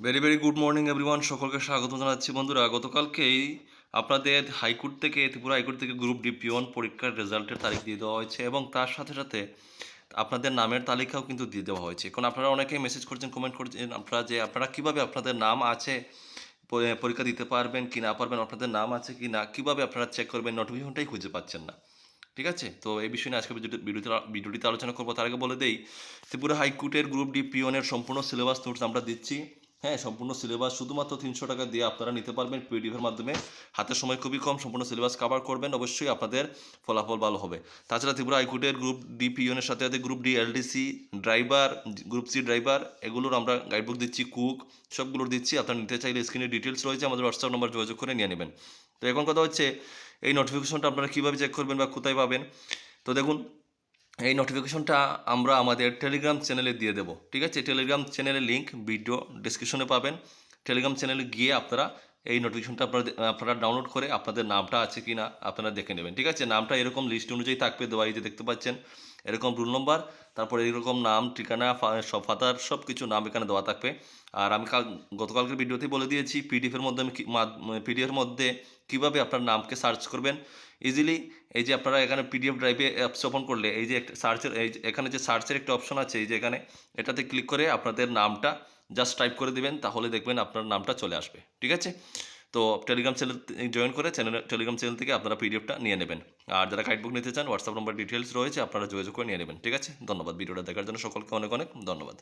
Very very good morning everyone সকলকে স্বাগত জানাচ্ছি বন্ধুরা। গতকালকেই আপনাদের হাইকোর্ট থেকে, ত্রিপুরা হাইকোর্ট থেকে গ্রুপ ডি পরীক্ষার রেজাল্টের তারিখ দিয়ে দেওয়া হয়েছে এবং তার সাথে সাথে আপনাদের নামের তালিকাও কিন্তু দিয়ে দেওয়া হয়েছে। কারণ আপনারা অনেকেই মেসেজ করছেন কমেন্ট করছেন আপনারা যে আপনারা কীভাবে আপনাদের নাম আছে পরীক্ষা দিতে পারবেন, কি না পারবেন, আপনাদের নাম আছে কি না, কীভাবে আপনারা চেক করবেন নোটিফিকেশনটাই খুঁজে পাচ্ছেন না। ঠিক আছে? তো এই বিষয় নিয়ে আজকে ভিডিওতে ভিডিওটিতে আলোচনা করব। তার আগে বলে দেই, ত্রিপুরা হাইকোর্টের গ্রুপ ডি পিওনের সম্পূর্ণ সিলেবাস নোটস আমরা দিচ্ছি। হ্যাঁ সম্পূর্ণ সিলেবাস শুধুমাত্র তিনশো টাকা দিয়ে আপনারা নিতে পারবেন পিডিএফের মাধ্যমে। হাতে সময় খুবই কম, সম্পূর্ণ সিলেবাস কভার করবেন, অবশ্যই আপনাদের ফলাফল ভালো হবে। তাছাড়া ত্রিপুরা হাইকোর্টের গ্রুপ ডি পিওনের সাথে সাথে group D LDC driver group C driver এগুলোর আমরা গাইডবুক দিচ্ছি কুক সবগুলোর দিচ্ছি। আপনারা নিতে চাইলে স্ক্রিনে ডিটেলস রয়েছে, আমাদের হোয়াটসঅ্যাপ নম্বর যোগাযোগ করে নিয়ে নেবেন। তো এখন কথা হচ্ছে, এই নোটিফিকেশনটা আপনারা কীভাবে চেক করবেন বা কোথায় পাবেন? তো দেখুন এই নোটিফিকেশনটা আমরা আমাদের টেলিগ্রাম চ্যানেলে দিয়ে দেবো, ঠিক আছে? টেলিগ্রাম চ্যানেলের লিঙ্ক ভিডিও ডিসক্রিপশনে পাবেন। টেলিগ্রাম চ্যানেলে গিয়ে আপনারা এই নোটিফিকেশনটা আপনারা আপনারা ডাউনলোড করে আপনাদের নামটা আছে কি না আপনারা দেখে নেবেন, ঠিক আছে? নামটা এরকম লিস্ট অনুযায়ী থাকবে, দেওয়া এই যে দেখতে পাচ্ছেন। এরকম রুল নম্বর তারপরে এরকম নাম, ঠিকানা সব ফাতার সব কিছু নাম এখানে দেওয়া থাকবে। আর আমি কাল, গতকালকের ভিডিওতেই বলে দিয়েছি পিডিএফের মধ্যে পিডিএফের মধ্যে কীভাবে আপনার নামকে সার্চ করবেন। ইজিলি এই যে আপনারা এখানে পিডিএফ ড্রাইভে অ্যাপস ওপেন করলে, এই যে একটা সার্চের এই এখানে যে সার্চের একটা অপশন আছে, এই যে এখানে, এটাতে ক্লিক করে আপনাদের নামটা জাস্ট টাইপ করে দেবেন, তাহলে দেখবেন আপনার নামটা চলে আসবে। ঠিক আছে? তো টেলিগ্রাম চ্যানেল জয়েন করে চ্যানেল টেলিগ্রাম চ্যানেল থেকে আপনারা পিডিএফটা নিয়ে নেবেন। আর যারা গাইডবুক নিতে চান হোয়াটসঅ্যাপ নম্বর ডিটেলস রয়েছে, আপনারা যোগাযোগ করে নিয়ে নেবেন। ঠিক আছে? ধন্যবাদ। ভিডিওটা দেখার জন্য সকলকে অনেক অনেক ধন্যবাদ।